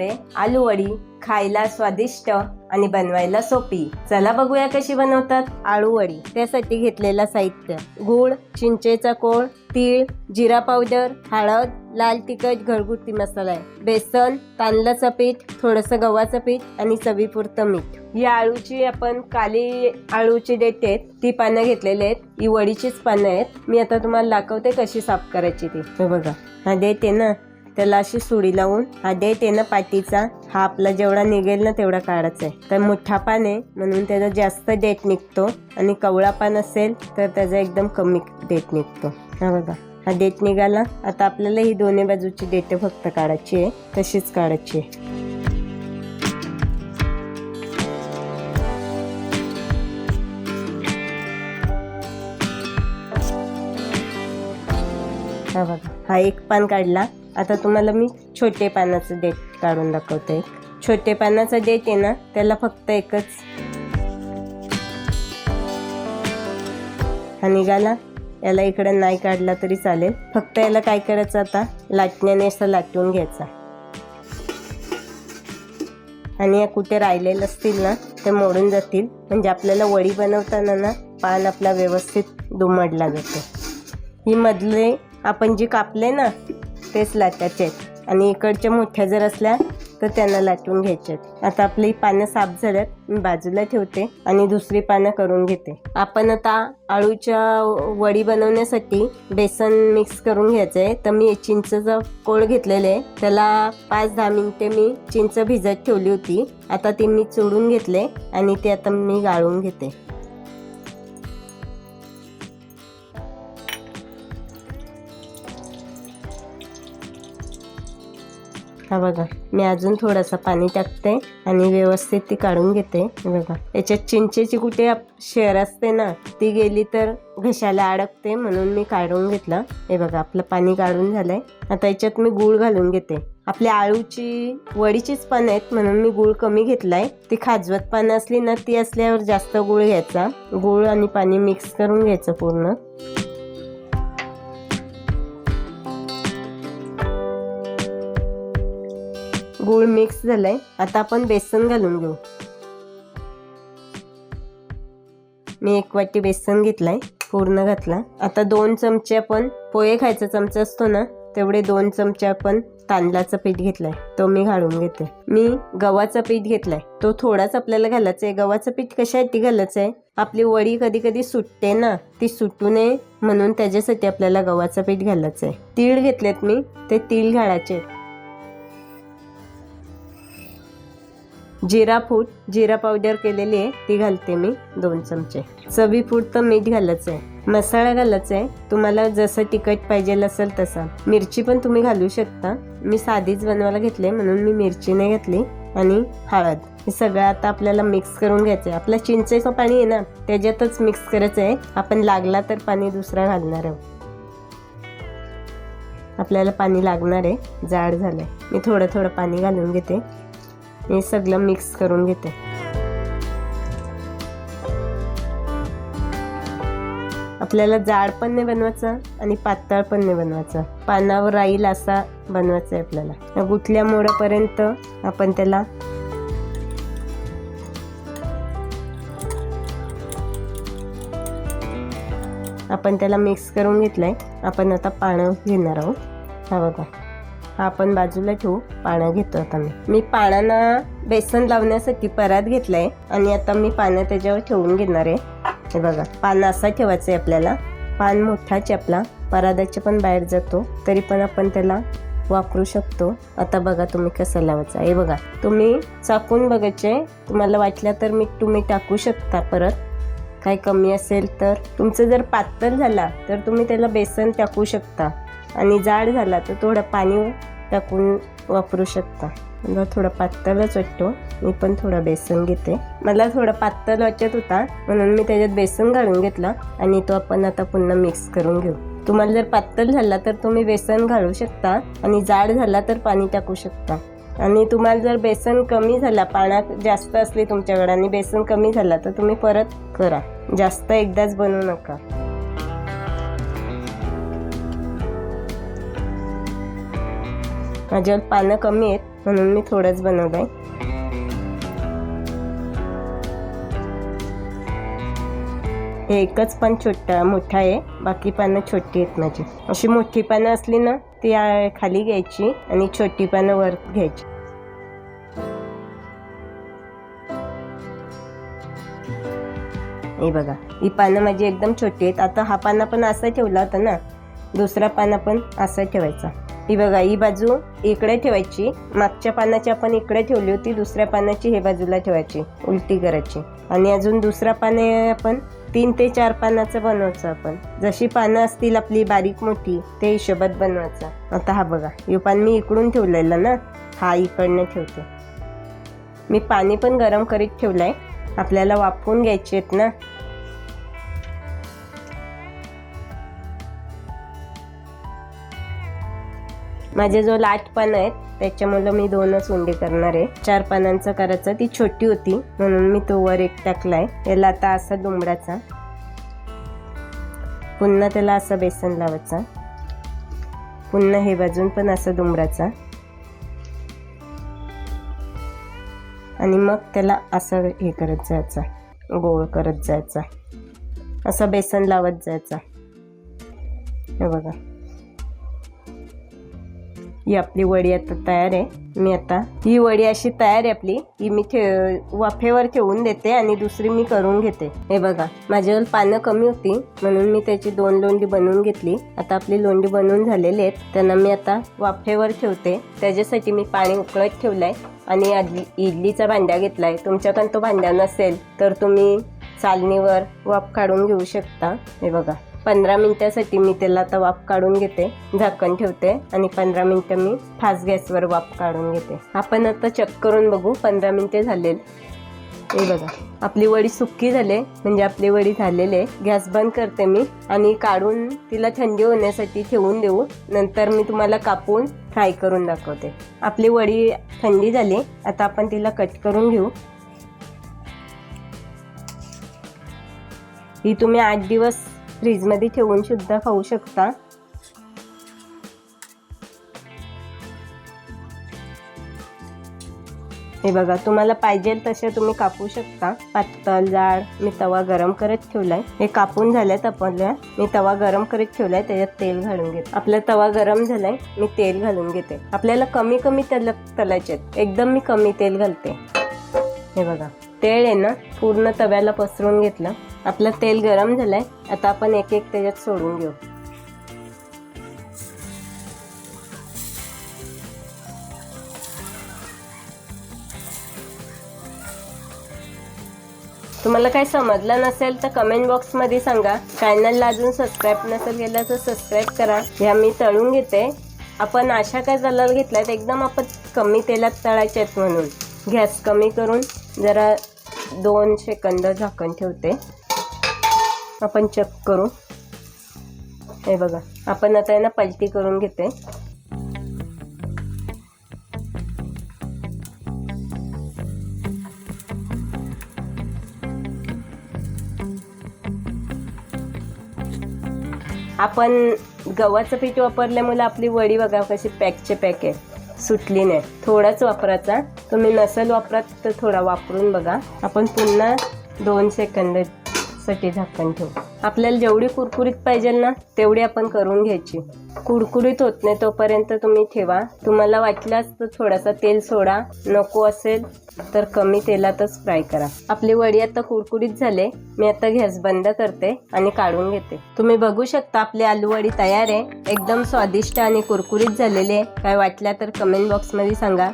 आज आपण बनवणार आहे आलू वडी खायला स्वादिष्ट आणि बनवायला सोपी. चला बघूया कशी बनवतात. आळू वडी. त्यासाठी घेतलेलं साहित्य. गूळ चिंचेचा कोळ तीळ जिरा पावडर हळद लाल तिखट घरगुती मसाला आहे. बेसन तांदळाचं पीठ थोडंसं गव्हाचं पीठ आणि चवीपुरतं मीठ. ही आळूची आपण काली आळूची देठ आहेत. ती पानं घेतलेली आहेत. ही वडीचीच पानं आहेत. मी आता तुम्हाला दाखवते कशी साफ करायची ती. बघा. हा आहे ना त्याला अशी सुडी लावून हा देठ आहे ना पाठीचा हा आपला जेवढा निघेल ना तेवढा काढायचा आहे तर मोठा पान आहे म्हणून त्याचा जास्त डेट निघतो आणि कवळा पान असेल तर त्याचा एकदम कमी डेट निघतो. हा बघा हा डेट निघाला. आता आपल्याला ही दोन्ही बाजूची डेट फक्त काढायची आहे तशीच काढायची आहे. हा बघा हा एक पान काढला. आता तुम्हाला मी छोटे पानाचं डेट काढून दाखवते छोटे पानाचा डेट आहे ना त्याला फक्त एकच. हा निघाला. याला इकडे नाही काढला तरी चालेल. फक्त याला काय करायचं आता? लाटण्याने असं लाटून घ्यायचा. आणि या कुठे राहिलेलं असतील ना ते मोडून जातील. म्हणजे आपल्याला वडी बनवताना ना पान आपला व्यवस्थित दुमडला जातो. ही मधले आपण जे कापले ना तेच लाटायचे आहेत. आणि इकडच्या मोठ्या जर असल्या तर त्यांना लाटून घ्यायचे आहेत. आता आपली पानं साफ झाल्यात मी बाजूला ठेवते आणि दुसरी पानं करून घेते. आपण आता आळूच्या वडी बनवण्यासाठी बेसन मिक्स करून घ्यायचं आहे. तर मी चिंचचा कोळ घेतलेले आहे त्याला पाच दहा मिनिटे मी चिंच भिजत ठेवली होती. आता ती मी चोडून घेतले आणि ते आता मी गाळून घेते. हा बघा मी अजून थोडंसं पाणी टाकते आणि व्यवस्थित ती काढून घेते. बघा याच्यात चिंचेची कुठे शेअर असते ना ती गेली तर घशाला अडकते म्हणून मी काढून घेतलं. हे बघा आपलं पाणी काढून झालंय. आता याच्यात मी गूळ घालून घेते. आपल्या आळूची वडीचीच पानं आहेत म्हणून मी गूळ कमी घेतलाय. ती खाजवत पानं असली ना ती असल्यावर जास्त गूळ घ्यायचा. गूळ आणि पाणी मिक्स करून घ्यायचं पूर्ण. गूळ मिक्स झालाय. आता आपण बेसन घालून घेऊ. मी एक वाटी बेसन घेतलाय पूर्ण घातला. आता दोन चमचे आपण पोहे खायचा चमचा असतो ना तेवढे दोन चमचे आपण तांदळाचं पीठ घेतलंय तो मी घालून घेते. मी गव्हाचं पीठ घेतलाय तो थोडाच आपल्याला घालायचं आहे. गव्हाचं पीठ कशासाठी घालायचं आहे? आपली वडी कधी कधी सुटते ना ती सुटू नये म्हणून त्याच्यासाठी आपल्याला गव्हाचं पीठ घालायचं आहे. तीळ घेतलेत मी ते तीळ घालायचे जिरा फूट जिरा पावडर केलेली आहे ती घालते मी दोन चमचे. चवी तर मीठ घालायचं आहे. मसाला घालायचा आहे. तुम्हाला जसं तिखट पाहिजे असेल तसा. मिरची पण तुम्ही घालू शकता. मी साधीच बनवायला घेतले म्हणून मी मिरची नाही घातली आणि हळद. हे सगळं आता आपल्याला मिक्स करून घ्यायचं आहे आपलं चिंचेचं पाणी आहे ना त्याच्यातच मिक्स करायचं आहे आपण लागला तर पाणी दुसरा घालणार आहोत. आपल्याला पाणी लागणार आहे. जाड झालंय. मी थोडं थोडं पाणी घालून घेते. हे सगळं मिक्स करून घेते. आपल्याला जाड पण नाही बनवायचं आणि पातळ पण नाही बनवायचं. पानावर राहील असा बनवायचा आहे आपल्याला गुठल्या मोडापर्यंत आपण त्याला आपण त्याला मिक्स करून घेतलंय. आपण आता पानं घेणार आहोत. हा बघा. हा आपण बाजूला ठेवू पानं घेतो आता मी. मी पानांना बेसन लावण्यासाठी परात घेतलाय आणि आता मी पानं त्याच्यावर ठेवून घेणार आहे. हे बघा पानं असा ठेवायचं आहे आपल्याला. पान मोठाच आहे आपला परादाच्या पण बाहेर जातो तरी पण आपण त्याला वापरू शकतो. आता बघा तुम्ही कसं लावायचं. हे बघा तुम्ही चाकून बघायचे तुम्हाला वाटलं तर मी तुम्ही टाकू शकता परत. काही कमी असेल तर. तुमचं जर पातळ झाला तर तुम्ही त्याला बेसन टाकू शकता. आणि जाड झाला तर थोडं पाणी टाकून वापरू शकता. मला थोडं पातळच वाटतो. मी पण थोडा बेसन घेते. मला थोडं पातळ वाटत होता. म्हणून मी त्याच्यात बेसन घालून घेतला आणि तो आपण आता पुन्हा मिक्स करून घेऊ. तुम्हाला जर पातळ झाला तर तुम्ही बेसन घालू शकता आणि जाड झाला तर पाणी टाकू शकता. आणि तुम्हाला जर बेसन कमी झाला पाण्यात जास्त असली तुमच्याकडे आणि बेसन कमी झाला तर तुम्ही परत करा. जास्त एकदाच बनवू नका. माझ्यावर पानं कमी आहेत म्हणून मी थोडंच बनवलंय हे एकच पान छोटा मोठा आहे बाकी पानं छोटी आहेत माझी. अशी मोठी पानं असली ना ती खाली घ्यायची आणि छोटी पानं वर घ्यायची. हे बघा ही पानं माझी एकदम छोटी आहेत. आता हा पाना पण असा ठेवला होता ना दुसरा पाना पण असा ठेवायचा. ही बघा ही बाजू इकडे ठेवायची. मागच्या पानाची आपण इकडे ठेवली होती दुसऱ्या पानाची हे बाजूला ठेवायची उलटी करायची. आणि अजून दुसरा पाने आपण तीन ते चार पानाचं बनवायचं आपण. जशी पानं असतील आपली बारीक मोठी ते हिशोबात बनवायचं. आता हा बघा हे पान मी इकडून ठेवलेलं ना हा इकडनं ठेवते. मी पाणी पण गरम करीत ठेवलंय. आपल्याला वाफवून घ्यायचे आहेत ना. माझे जो लाट पानं आहेत त्याच्यामुळं मी दोनच उंडे करणार आहे. चार पानांचं करायचं ती छोटी होती म्हणून मी तो वर एक टाकलाय. याला आता असा दुमडाचा पुन्हा त्याला असं बेसन लावायचा. पुन्हा हे बाजून पण असं दुमडाचा आणि मग त्याला असं हे करत जायचा. गोळ करत जायचा. असं बेसन लावत जायचा. हे बघा. ही आपली वडी आता तयार आहे. मी आता ही वडी अशी तयार आहे आपली ही मी ठे वाफेवर ठेवून देते आणि दुसरी मी करून घेते. हे बघा माझ्यावर पानं कमी होती म्हणून मी त्याची दोन लोंडी बनवून घेतली. आता आपली लोंडी बनवून झालेली आहेत. त्यांना मी आता वाफेवर ठेवते. त्याच्यासाठी मी पाणी उकळत ठेवलंय आणि आदली इडलीचा भांड्या घेतलाय. तुमच्याकडे तो भांड्या नसेल तर तुम्ही चालणीवर वाफ काढून घेऊ शकता. हे बघा. पंधरा मिनटासाठी मी त्याला आता वाफ काढून घेते झाकण ठेवते आणि पंधरा मिनटं मी फास्ट गॅसवर वाफ काढून घेते. आपण आता चेक करून बघू पंधरा मिनटे झाले हे बघा आपली वडी सुक्की झाले म्हणजे आपली वडी झालेले. गॅस बंद करते मी आणि काढून तिला थंडी होण्यासाठी ठेवून देऊ. नंतर मी तुम्हाला कापून फ्राय करून दाखवते. आपली वडी थंडी झाली आता आपण तिला कट करून घेऊ. ही तुम्ही आठ दिवस फ्रीजमध्ये ठेवून सुद्धा खाऊ शकता. हे बघा तुम्हाला पाहिजे तसे तुम्ही कापू शकता. पातळ जाड मी तवा गरम करत ठेवलाय. हे कापून झाल्यात आपल्या. मी तवा गरम करत ठेवलाय त्याच्यात तेल घालून घेते. आपला तवा गरम झालाय मी तेल घालून घेते. आपल्याला कमी कमी तल तलायचे आहेत. एकदम मी कमी तेल घालते. हे बघा तेल आहे ना पूर्ण तव्याला पसरून घेतलं. आपलं तेल गरम झालंय आता आपण एक एक त्याच्यात सोडून घेऊ. तुम्हाला काही समजलं नसेल तर कमेंट बॉक्समध्ये सांगा. चॅनलला अजून सबस्क्राईब नसेल केलं तर सबस्क्राईब करा. ह्या मी तळून घेते. आपण अशा काय जलाल घेतल्यात एकदम आपण कमी तेलात तळायचे आहेत म्हणून. गॅस कमी करून जरा दोन सेकंद झाकण ठेवते. आपण चेक करू. हे बघा आपण आता आहे ना पलटी करून घेते आपण गव्हाचं पीठ वापरल्यामुळे आपली वडी बघा कशी पॅकचे पॅक आहे. सुटली नाही. थोडाच वापरायचा. तुम्ही नसेल वापरात तर थोडा वापरून बघा. आपण पुन्हा दोन सेकंद साठी झाकण ठेवू. आपल्याला जेवढी कुरकुरीत पाहिजे ना तेवढी आपण करून घ्यायची. कुरकुरीत होत नाही तोपर्यंत तुम्ही ठेवा. तुम्हाला वाटल्यास तर थोडासा तेल सोडा नको असेल तर कमी तेलातच फ्राय करा. आपली वडी आता कुरकुरीत झाले मी आता गॅस बंद करते आणि काढून घेते. तुम्ही बघू शकता आपली आलू वडी तयार आहे. एकदम स्वादिष्ट आणि कुरकुरीत झालेली आहे. काय वाटल्या तर कमेंट बॉक्समध्ये सांगा.